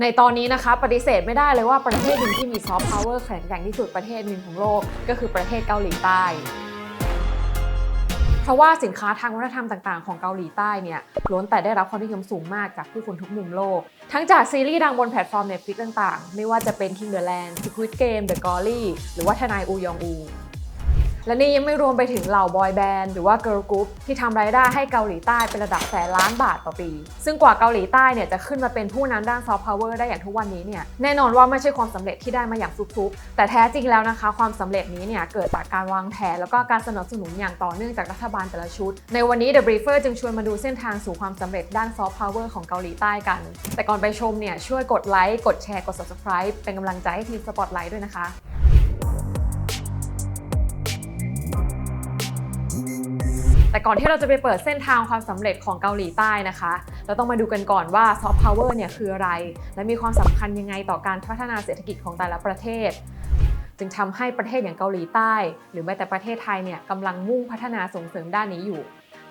ในตอนนี้นะคะปฏิเสธไม่ได้เลยว่าประเทศหนึ่งที่มีซอฟต์พาวเวอร์แข็งแกร่งที่สุดประเทศหนึ่งของโลก ก็คือประเทศเกาหลีใต้ เพราะว่าสินค้าทางวัฒนธรรมต่าง ๆ ของเกาหลีใต้เนี่ยล้วนแต่ได้รับความนิยมสูงมากจากผู้คนทุกมุมโลก ทั้งจากซีรีส์ดังบนแพลตฟอร์ม Netflix ต่าง ๆ ไม่ว่าจะเป็น King the Land Squid Game The Gory หรือว่าทนายอูยองอู และนี่ยังไม่รวมไปถึงเหล่าบอยแบนด์หรือว่าเกิร์ลกรุ๊ปที่ทำรายได้ให้เกาหลีใต้เป็นระดับแสนล้านบาทต่อปี ซึ่งกว่าเกาหลีใต้เนี่ยจะขึ้นมาเป็นผู้นำด้านซอฟต์พาวเวอร์ได้อย่างทุกวันนี้เนี่ยแน่นอนว่าไม่ใช่ความสำเร็จที่ได้มาอย่างฟุกๆแต่แท้จริงแล้วนะคะความสำเร็จนี้เนี่ยเกิดจากการวางแผนแล้วก็การสนับสนุนอย่างต่อเนื่องจากรัฐบาลแต่ละชุด ในวันนี้ The Briefer จึงชวนมาดูเส้นทางสู่ความสำเร็จด้านซอฟต์พาวเวอร์ของเกาหลีใต้กัน แต่ก่อนไปชมเนี่ยช่วยกดไลค์กดแชร์กด subscribe เป็นกำลังใจให้ทีมสปอตไลท์ด้วยนะคะ แต่ก่อนที่เราจะไปเปิดเส้นทางความสำเร็จของเกาหลีใต้นะคะ เราต้องมาดูกันก่อนว่าซอฟต์พาวเวอร์เนี่ยคืออะไร และมีความสำคัญยังไงต่อการพัฒนาเศรษฐกิจของแต่ละประเทศ จึงทำให้ประเทศอย่างเกาหลีใต้ หรือแม้แต่ประเทศไทยเนี่ยกำลังมุ่งพัฒนาส่งเสริมด้านนี้อยู่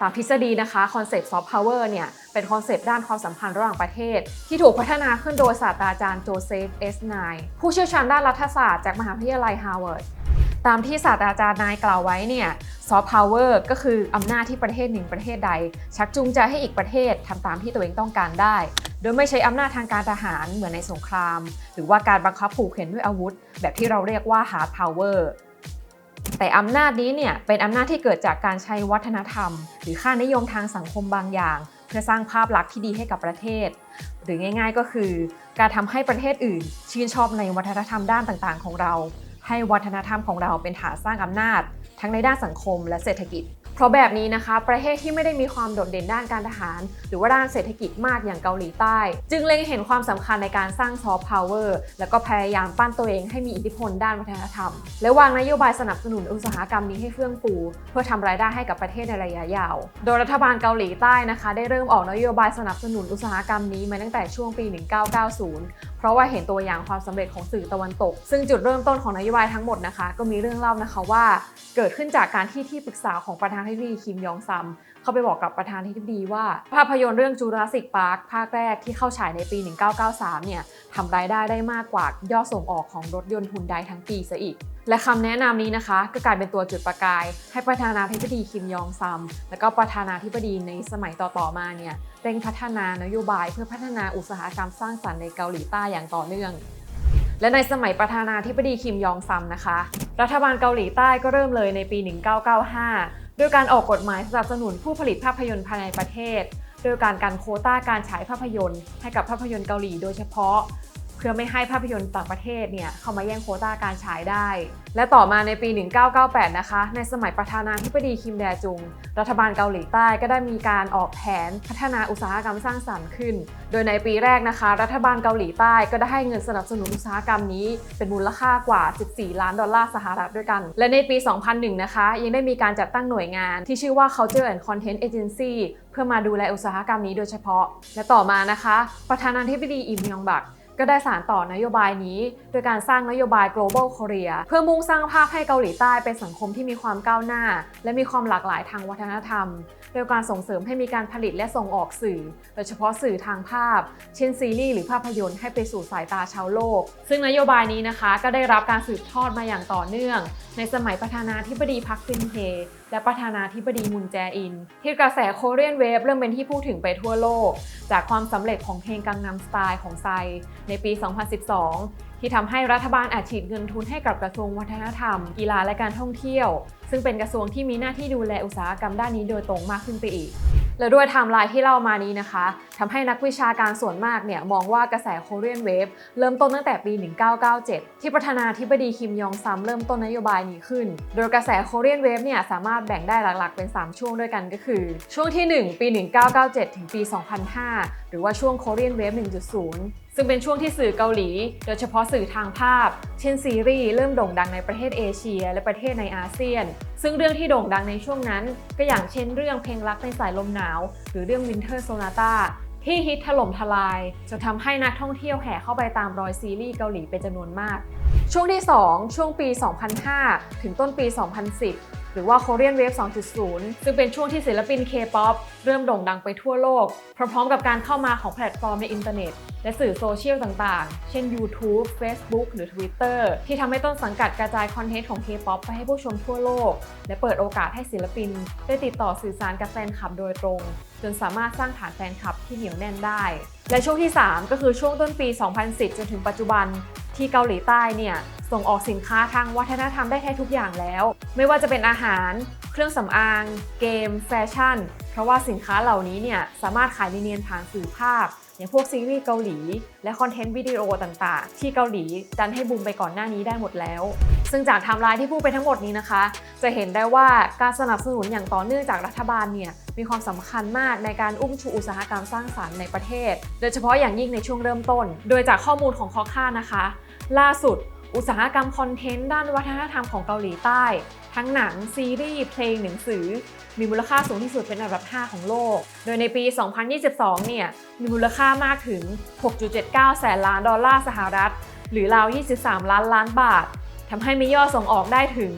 ตามทฤษฎีนะคะคอนเซปต์ซอฟต์พาวเวอร์เนี่ยเป็นคอนเซปต์ด้านความสัมพันธ์ระหว่างประเทศ ที่ถูกพัฒนาขึ้นโดยศาสตราจารย์โจเซฟเอสไนผู้เชี่ยวชาญด้านรัฐศาสตร์จากมหาวิทยาลัยฮาร์วาร์ด ตามที่ศาสตราจารย์นายกล่าวไว้เนี่ยซอฟต์พาวเวอร์ก็คืออำนาจที่ประเทศหนึ่งประเทศใด ชักจูงใจให้อีกประเทศทำตามที่ตัวเองต้องการได้ โดยไม่ใช้อำนาจทางการทหารเหมือนในสงคราม หรือว่าการบังคับผูกเข็นด้วยอาวุธ แบบที่เราเรียกว่า hard power แต่อำนาจนี้เนี่ยเป็นอำนาจที่เกิดจากการใช้วัฒนธรรม หรือค่านิยมทางสังคมบางอย่าง เพื่อสร้างภาพลักษณ์ที่ดีให้กับประเทศ หรือง่าย ๆ ก็คือ การทำให้ประเทศอื่น ชื่นชอบในวัฒนธรรมด้านต่างๆ ของเรา ให้วัฒนธรรมของเราเป็นฐานสร้างอำนาจ ทั้งในด้านสังคมและเศรษฐกิจ เพราะแบบนี้นะคะ ประเทศที่ไม่ได้มีความโดดเด่นด้านการทหาร หรือว่าด้านเศรษฐกิจมากอย่างเกาหลีใต้ จึงเล็งเห็นความสำคัญในการสร้างซอฟต์พาวเวอร์แล้วก็พยายามปั้นตัวเองให้มีอิทธิพลด้านวัฒนธรรม และวางนโยบายสนับสนุนอุตสาหกรรมนี้ให้เฟื่องฟู เพื่อทำรายได้ให้กับประเทศในระยะยาว โดยรัฐบาลเกาหลีใต้นะคะ ได้เริ่มออกนโยบายสนับสนุนอุตสาหกรรมนี้มาตั้งแต่ช่วงปี 1990 ราะว่าเห็นตัวอย่างความสำเร็จของสื่อตะวันตก ซึ่งจุดเริ่มต้นของนโยบายทั้งหมดนะคะ ก็มีเรื่องเล่านะคะว่า เกิดขึ้นจากการที่ที่ปรึกษาของประธานาธิบดีคิมยองซัมเขาไปบอกกับประธานาธิบดีว่า ภาพยนตร์เรื่องจูราสสิกพาร์คภาคแรกที่เข้าฉายในปี 1993 เนี่ยทำรายได้ได้มากกว่ายอดส่งออกของรถยนต์ฮุนไดทั้งปีซะอีก และคำแนะนำนี้นะคะ ก็กลายเป็นตัวจุดประกาย ให้ประธานาธิบดีคิมยองซัม และก็ประธานาธิบดีในสมัยต่อๆมาเนี่ยเร่งพัฒนานโยบายเพื่อพัฒนาอุตสาหกรรมสร้างสรรค์ในเกาหลีใต้อย่างต่อเนื่อง และในสมัยประธานาธิบดีคิมยองซัมนะคะ รัฐบาลเกาหลีใต้ก็เริ่มเลยในปี 1995 ด้วยการออกกฎหมายสนับสนุนผู้ผลิตภาพยนตร์ภายในประเทศ โดยการกันโคต้าการฉายภาพยนตร์ ให้กับภาพยนตร์เกาหลีโดยเฉพาะ เพื่อไม่ให้ภาพยนตร์ต่างประเทศเนี่ยเข้ามาแย่งโควต้าการฉายได้ และต่อมาในปี 1998 นะคะ ในสมัยประธานาธิบดีคิมแดจุง รัฐบาลเกาหลีใต้ก็ได้มีการออกแผนพัฒนาอุตสาหกรรมสร้างสรรค์ขึ้น โดยในปีแรกนะคะ รัฐบาลเกาหลีใต้ก็ได้ให้เงินสนับสนุนอุตสาหกรรมนี้ เป็นมูลค่ากว่า 14 ล้านดอลลาร์สหรัฐด้วยกัน และในปี 2001 นะคะ ยังได้มีการจัดตั้งหน่วยงาน ที่ชื่อว่า Culture and Content Agency เพื่อมาดูแลอุตสาหกรรมนี้โดยเฉพาะ และต่อมานะคะ ประธานาธิบดีอิมยองบัก ก็ได้สารต่อนโยบายนี้ โดยการสร้างนโยบาย global Korea เพื่อมุ่งสร้างภาพให้เกาหลีใต้เป็นสังคมที่มีความก้าวหน้า และมีความหลากหลายทางวัฒนธรรม โดยการส่งเสริมให้มีการผลิตและส่งออกสื่อ โดยเฉพาะสื่อทางภาพ เช่นซีรีส์หรือภาพยนตร์ให้ไปสู่สายตาชาวโลก ซึ่งนโยบายนี้นะคะก็ได้รับการสืบทอดมาอย่างต่อเนื่อง ในสมัยประธานาธิบดีพักซินเฮและประธานาธิบดีมุนแจอิน ที่กระแสโคเรียนเวฟเริ่มเป็นที่พูดถึงไปทั่วโลก จากความสำเร็จของเพลงกังนำสไตล์ของไซในปี 2012ที่ทำให้รัฐบาลอาจฉีดเงินทุนให้กับกระทรวงวัฒนธรรม กีฬาและการท่องเที่ยว ซึ่งเป็นกระทรวงที่มีหน้าที่ดูแลอุตสาหกรรมด้านนี้โดยตรงมากขึ้นไปอีก และด้วยไทม์ไลน์ที่เล่ามานี้นะคะทำให้นักวิชาการส่วนมากเนี่ยมองว่ากระแสโคเรียนเวฟเริ่มต้นตั้งแต่ปี 1997 ที่ประธานาธิบดีคิมยองซัมเริ่มต้นนโยบายนี้ขึ้น โดยกระแสโคเรียนเวฟเนี่ยสามารถแบ่งได้หลักๆ เป็น 3 ช่วงด้วยกันก็คือ ช่วงที่ 1 ปี 1997 ถึงปี 2005 หรือว่าช่วงโคเรียนเวฟ1.0 ซึ่งเป็นช่วงที่สื่อเกาหลี โดยเฉพาะสื่อทางภาพ เช่นซีรีส์เริ่มโด่งดังในประเทศเอเชีย และประเทศในอาเซียน ซึ่งเรื่องที่โด่งดังในช่วงนั้น ก็อย่างเช่นเรื่องเพลงรักในสายลมหนาว หรือเรื่อง Winter Sonata ที่ฮิตถล่มทลาย จนทำให้นักท่องเที่ยวแห่เข้าไปตามรอยซีรีส์เกาหลีเป็นจำนวนมาก ช่วงที่ 2 ช่วงปี 2005 ถึงต้นปี 2010 หรือว่า Korean Wave 2.0 ซึ่งเป็นช่วงที่ศิลปิน K-POP เริ่มโด่งดังไปทั่วโลก พร้อมๆกับการเข้ามาของแพลตฟอร์มในอินเทอร์เน็ต และสื่อโซเชียลต่างๆ เช่น YouTube Facebook หรือ Twitter ที่ทำให้ต้นสังกัดกระจายคอนเทนต์ของ K-POP ไปให้ผู้ชมทั่วโลก และเปิดโอกาสให้ศิลปิน ได้ติดต่อสื่อสารกับแฟนคลับโดยตรง จนสามารถสร้างฐานแฟนคลับที่เหนียวแน่นได้ และช่วงที่ 3 ก็คือช่วงต้นปี 2010 จนถึงปัจจุบัน ที่เกาหลีใต้เนี่ยส่งออกสินค้าทางวัฒนธรรมได้แทบทุกอย่างแล้ว ไม่ว่าจะเป็นอาหาร เครื่องสำอาง เกม แฟชั่น เพราะว่าสินค้าเหล่านี้เนี่ยสามารถขายในเนียนผ่านสื่อภาพ อย่างพวกซีรีส์เกาหลี และคอนเทนต์วิดีโอต่างๆ ที่เกาหลีดันให้บูมไปก่อนหน้านี้ได้หมดแล้ว ซึ่งจากไทม์ไลน์ที่พูดไปทั้งหมดนี้นะคะ จะเห็นได้ว่าการสนับสนุนอย่างต่อเนื่องจากรัฐบาลเนี่ยมีความสำคัญมากในการอุ้มชูอุตสาหกรรมสร้างสรรค์ในประเทศ โดยเฉพาะอย่างยิ่งในช่วงเริ่มต้น โดยจากข้อมูลของคอค่านะคะ ล่าสุด อุตสาหกรรมคอนเทนต์ด้านวัฒนธรรมของเกาหลีใต้ ทั้งหนัง ซีรีส์ เพลงหนังสือ มีมูลค่าสูงที่สุดเป็นอันดับ 5 ของโลก โดยในปี 2022 เนี่ย มีมูลค่ามากถึง 6.79 แสนล้านดอลลาร์สหรัฐ หรือราว 23 ล้านล้านบาท ทำให้มียอดส่งออกได้ถึง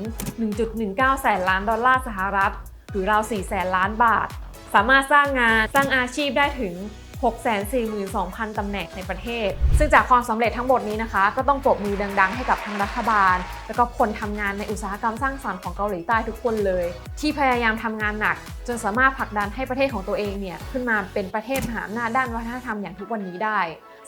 1.19 แสนล้านดอลลาร์สหรัฐ หรือราว 4 แสนล้านบาท สามารถสร้างงาน สร้างอาชีพได้ถึง 642,000 ตำแหน่งในประเทศ ซึ่งจากความสำเร็จทั้งหมดนี้นะคะ ก็ต้องปรบมือดัง ๆ ให้กับทางรัฐบาล แล้วก็คนทำงานในอุตสาหกรรมสร้างสรรค์ของเกาหลีใต้ทุกคนเลย ที่พยายามทำงานหนัก จนสามารถผลักดันให้ประเทศของตัวเองเนี่ยขึ้นมาเป็นประเทศมหาอำนาจด้านวัฒนธรรมอย่างทุกวันนี้ได้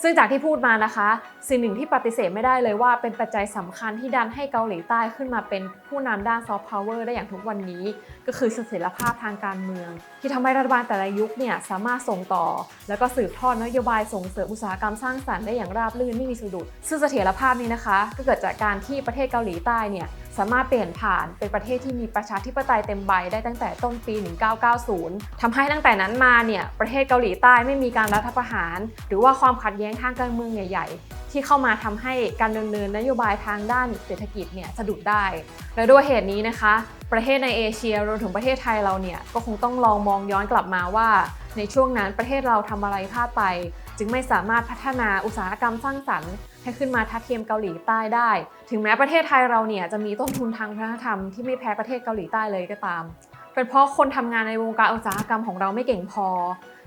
ซึ่งจากที่พูดมานะคะ สิ่งหนึ่งที่ปฏิเสธไม่ได้เลยว่าเป็นปัจจัยสำคัญที่ดันให้เกาหลีใต้ขึ้นมาเป็นผู้นำด้านซอฟต์พาวเวอร์ได้อย่างทุกวันนี้ ก็คือเสถียรภาพทางการเมือง ที่ทำให้รัฐบาลแต่ละยุคเนี่ยสามารถส่งต่อ แล้วก็สืบทอดนโยบายส่งเสริมอุตสาหกรรมสร้างสรรค์ได้อย่างราบรื่นไม่มีสะดุด ซึ่งเสถียรภาพนี้นะคะ ก็เกิดจากการที่ประเทศเกาหลีใต้เนี่ยสามารถเปลี่ยนผ่านเป็นประเทศที่มีประชาธิปไตยเต็มใบได้ตั้งแต่ต้นปี 1990ทำให้ตั้งแต่นั้นมาเนี่ยประเทศเกาหลีใต้ไม่มีการรัฐประหาร หรือว่าความขัดแย้งทางการเมืองใหญ่ๆ ที่เข้ามาทำให้การดำเนินนโยบายทางด้านเศรษฐกิจเนี่ยสะดุดได้ และด้วยเหตุนี้นะคะ ประเทศในเอเชียรวมถึงประเทศไทยเราเนี่ยก็คงต้องลองมองย้อนกลับมาว่า ในช่วงนั้นประเทศเราทำอะไรพลาดไป จึงไม่สามารถพัฒนาอุตสาหกรรมสร้างสรรค์ ให้ขึ้นมาทัดเทียมเกาหลีใต้ได้ ถึงแม้ประเทศไทยเราเนี่ยจะมีต้นทุนทางวัฒนธรรมที่ไม่แพ้ประเทศเกาหลีใต้เลยก็ตาม เป็นเพราะคนทำงานในวงการอุตสาหกรรมของเราไม่เก่งพอ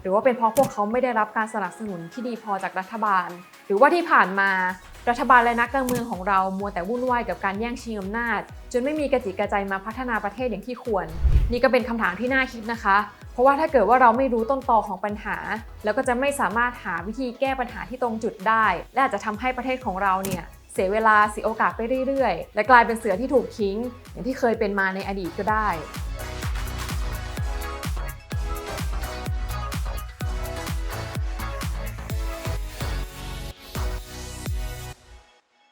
หรือว่าเป็นเพราะพวกเขาไม่ได้รับการสนับสนุนที่ดีพอจากรัฐบาล หรือว่าที่ผ่านมารัฐบาลและนักการเมืองของเรามัวแต่วุ่นวายกับการแย่งชิงอำนาจ จนไม่มีกระจิกกระใจมาพัฒนาประเทศอย่างที่ควร นี่ก็เป็นคำถามที่น่าคิดนะคะ เพราะว่าถ้าเกิดว่าเราไม่รู้ต้นตอของปัญหา แล้วก็จะไม่สามารถหาวิธีแก้ปัญหาที่ตรงจุดได้ และอาจจะทำให้ประเทศของเราเนี่ยเสียเวลาเสียโอกาสไปเรื่อยๆ และกลายเป็นเสือที่ถูกทิ้ง อย่างที่เคยเป็นมาในอดีตก็ได้